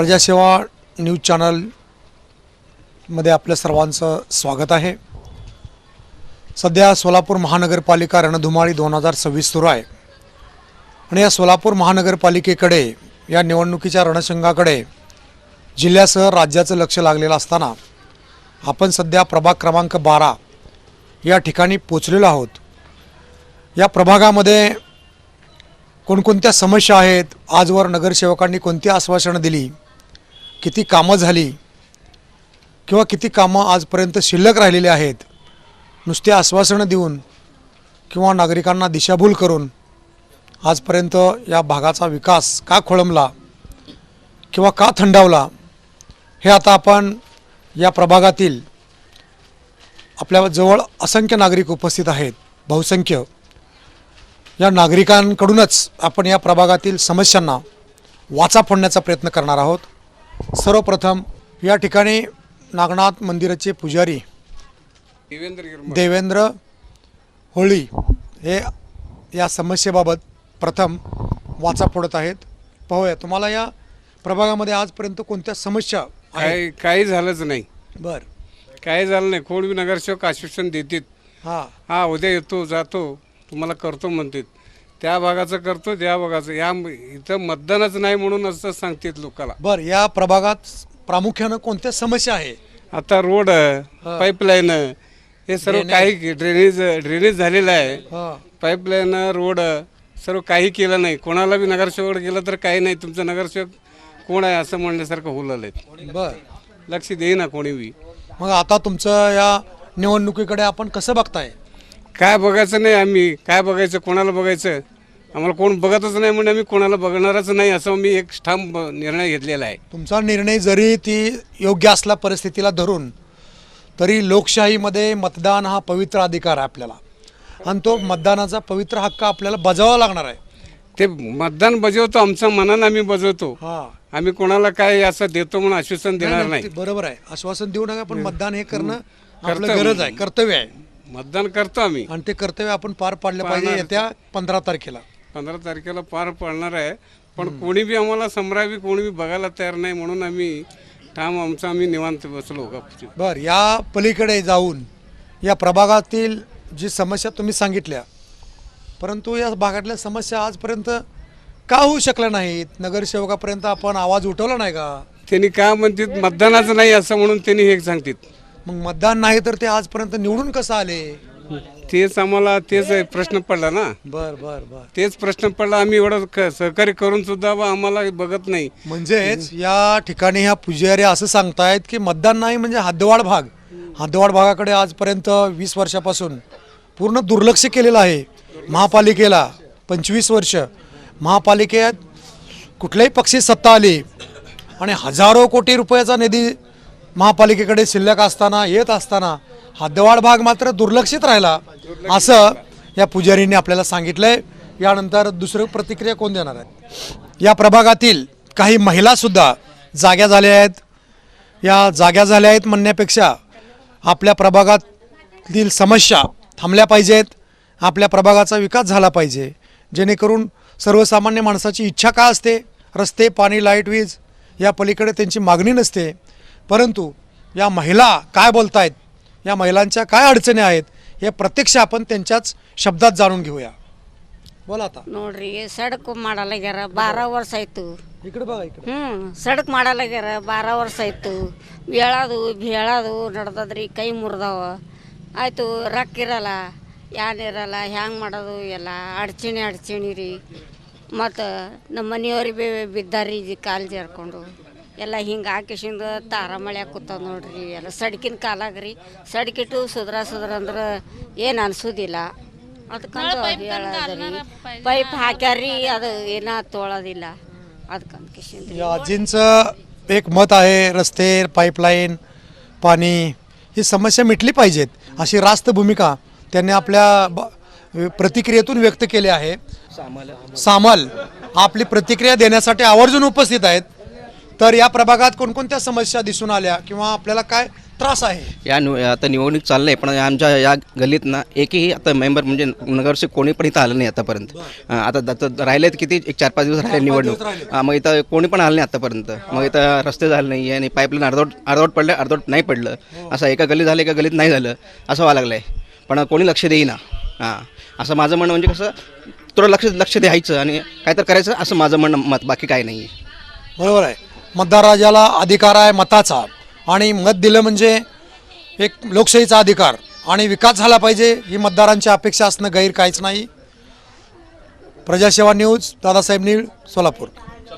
प्रजासेवा news चॅनलमध्ये आपलं सर्वांचं स्वागत आहे. सध्या सोलापूर महानगरपालिका रणधुमाळी दोन हजार सव्वीस सुरू आहे. आणि या सोलापूर महानगरपालिकेकडे या निवडणुकीच्या रणसंघाकडे जिल्ह्यासह राज्याचं लक्ष लागलेलं असताना आपण सध्या प्रभाग क्रमांक बारा या ठिकाणी पोचलेलो आहोत. या प्रभागामध्ये कोणकोणत्या समस्या आहेत? आजवर नगरसेवकांनी कोणती आश्वासनं दिली? किती कामं झाली किंवा किती कामं आजपर्यंत शिल्लक राहिलेली आहेत नुसती आश्वासनं देऊन किंवा नागरिकांना दिशाभूल करून आजपर्यंत या भागाचा विकास का खोळंबला किंवा का थंडावला हे आता आपण या प्रभागातील आपल्या जवळ असंख्य नागरिक उपस्थित आहेत बहुसंख्य. या नागरिकांकडूनच आपण या प्रभागातील समस्यांना वाचा फोडण्याचा प्रयत्न करणार आहोत. सर्वप्रथम या ठिकाणी नागनाथ मंदिराचे पुजारी देवेंद्र होळी हे या समस्येबाबत प्रथम वाचा फोडत आहेत. पाहूया तुम्हाला या प्रभागामध्ये आजपर्यंत कोणत्या समस्या आहेत? काही झालंच नाही. बर. काही झालं नाही. कोण नगरसेवक आश्वासन देतात हां. हा उद्या येतो जातो तुम्हाला करतो म्हणतात. त्या भागाचं करतो त्या भागाचं. या इथं मतदानच नाही म्हणून असं सांगतात लोकाला. बर या प्रभागात प्रामुख्यानं कोणत्या समस्या आहे? आता रोड पाईपलाईन हे सर्व काही ड्रेनेज ड्रेनेज झालेलं आहे. हां. पाईपलाईन रोड सर्व काही केलं नाही. कोणाला बी नगरसेवक गेलं तर काही नाही. तुमचं नगरसेवक कोण आहे असं म्हणण्यासारखं हुललं बर. लक्ष देईना कोणी बी. मग आता तुमचं या निवडणुकीकडे आपण कसं बघताय? काय बघायचं नाही आम्ही काय बघायचं कोणाला बघायचं? आम्हाला कोण बघतच नाही म्हणजे आम्ही कोणाला बघणारच नाही असं मी एक ठाम निर्णय घेतलेला आहे. तुमचा निर्णय जरी ती योग्य असला परिस्थितीला धरून तरी लोकशाहीमध्ये मतदान हा पवित्र अधिकार आहे आपल्याला. आणि तो मतदानाचा पवित्र हक्क आपल्याला बजावावा लागणार आहे. ते मतदान बजवतो आमच्या मनानं आम्ही बजवतो. हा. आम्ही कोणाला काय असं देतो म्हणून आश्वासन देणार नाही बरोबर आहे. आश्वासन देऊ नका पण मतदान हे करणं आपलं. गरज आहे कर्तव्य आहे. मतदान करतो आम्ही. आणि ते कर्तव्य आपण पार पाडलं पाहिजे पाडणार. येत्या पंधरा तारखेला. पंधरा तारखेला पार पडणार आहे. पण कोणी बी आम्हाला समरा बी कोणी बी बघायला तयार नाही म्हणून आम्ही ठाम आमचं आम्ही निवांत बसलो गपचूप. बर या पलीकडे जाऊन या प्रभागातील जी समस्या तुम्ही सांगितल्या परंतु या भागातल्या समस्या आजपर्यंत का होऊ शकल्या नाहीत? नगरसेवकापर्यंत आपण आवाज उठवला नाही का? त्यांनी काय म्हणतात मतदानाचं नाही असं म्हणून त्यांनी हे सांगतात. मग मतदान नाही तर ते आजपर्यंत निवडून कसं आले? तेच आम्हाला तेच प्रश्न पडला ना. बर बर बर. तेच प्रश्न पडला आम्ही एवढं क- सहकार्य करून सुद्धा बा आम्हाला बघत नाही. म्हणजेच या ठिकाणी ह्या पुजारी असं सांगतायत की मतदान नाही म्हणजे हद्दवाड भाग. हद्दवाड भागाकडे आजपर्यंत वीस वर्षापासून पूर्ण दुर्लक्ष केलेलं आहे. महापालिकेला पंचवीस वर्ष. महापालिकेत कुठल्याही पक्षी सत्ता आली आणि हजारो कोटी रुपयाचा निधी महापालिकेकडे शिल्लक असताना येत असताना हद्दवाड भाग मात्र दुर्लक्षित राहिला. असं या पुजारीने आपल्याला सांगितलंय. यानंतर दुसरं प्रतिक्रिया कोण देणार आहे? या प्रभागातील काही महिलासुद्धा जाग्या झाल्या आहेत. या जाग्या झाल्या आहेत म्हणण्यापेक्षा आपल्या प्रभागातील समस्या थांबल्या पाहिजेत. आपल्या प्रभागाचा विकास झाला पाहिजे. जेणेकरून सर्वसामान्य माणसाची इच्छा का असते? रस्ते पाणी लाइट वीज या पलीकडे त्यांची मागणी नसते. परंतु या महिला काय बोलतायत या महिलांच्या काय अडचणी आहेत हे प्रत्यक्ष आपण त्यांच्याच शब्दात जाणून घेऊया बोला आता ನೋಡ್ರಿ ಸಡಕ್ ಮಾಡಲಾಗ್ಯಾರ ಬಾರ ವರ್ಷ ಆಯ್ತು इकडे बघा इकडे ಹ್ಞೂ ಸಡಕ್ ಮಾಡಲಾಗ್ಯಾರ ಬಾರ ವರ್ಷ ಆಯ್ತು ಹೇಳೋದು ಹೇಳೋದು ನಡ್ದದ್ರಿ ಕೈ ಮುರಿದಾವ ಆಯಿತು ರೊಕ್ಕ ಇರಲ್ಲ ಯಾನ್ ಇರಲ್ಲ ಹ್ಯಾಂಗೆ ಮಾಡೋದು ಎಲ್ಲ ಅಡ್ಚಣೆ ಅಡ್ಚಣೆ ರೀ ಮತ್ತು ನಮ್ಮ ಮನೆಯವ್ರಿಗೆ ಬಿ ಬಿದ್ದಾರಿ ಜಿ ಕಾಲು ಜಾರ್ಕೊಂಡು ಎಲ್ಲ ಹಿಂಗೆ ಹಾಕಿಸಿಂದ ತಾರ ಮಳೆ ಕೂತದ ನೋಡ್ರಿ ಎಲ್ಲ ಸಡ್ಕಿನ ಕಾಲಾಗ ರೀ ಸಡ್ಕಿಟ್ಟು ಸುದ್ರ ಸುದ್ರ ಅಂದ್ರೆ ಏನು ಅನ್ಸೋದಿಲ್ಲ ಅದಕ್ಕಂತ ಹೇಳೋದ್ರಿ ಪೈಪ್ ಹಾಕ್ಯಾರ್ರಿ ಅದು ಏನ ತೊಳೋದಿಲ್ಲ ಅದಕ್ಕಂತ ಕಿಶಿಂದ್ರಿ या आजींचं एक मत आहे रस्ते पाईपलाईन पाणी ही समस्या मिटली पाहिजेत अशी रास्त भूमिका त्यांनी आपल्या ब- प्रतिक्रियेतून व्यक्त केली आहे सामल आपली प्रतिक्रिया देण्यासाठी आवर्जून उपस्थित आहेत तर या प्रभागात कोणकोणत्या समस्या दिसून आल्या किंवा आपल्याला काय त्रास आहे? या निव आता निवडणूक चाललं आहे पण आमच्या या गल्लीत ना एकही आता मेंबर म्हणजे नगरसेवक कोणी पण इथं आलं नाही आतापर्यंत. अं, आता दत्त राहिलेत किती? एक चार पाच दिवस राहिले निवडणूक. हां मग इथं कोणी पण आलं नाही आतापर्यंत. मग इथं रस्ते झाले नाही आणि पाईपलाईन अर्धवट अर्धवट पडलं अर्धवट नाही पडलं. असं एका गल्लीत झालं एका गल्लीत नाही झालं असं व्हायला लागलं आहे पण कोणी लक्ष देईना. हां असं माझं म्हणणं म्हणजे कसं थोडं लक्ष लक्ष द्यायचं आणि काय तर करायचं असं माझं म्हणणं मत बाकी काय नाही आहे बरोबर आहे. मतदार राजाला अधिकार आहे मताचा आणि मत दिलं म्हणजे एक लोकशाहीचा अधिकार आणि विकास झाला पाहिजे ही मतदारांची अपेक्षा असणं गैर काहीच नाही. प्रजासेवा न्यूज दादासाहेब नीळ सोलापूर.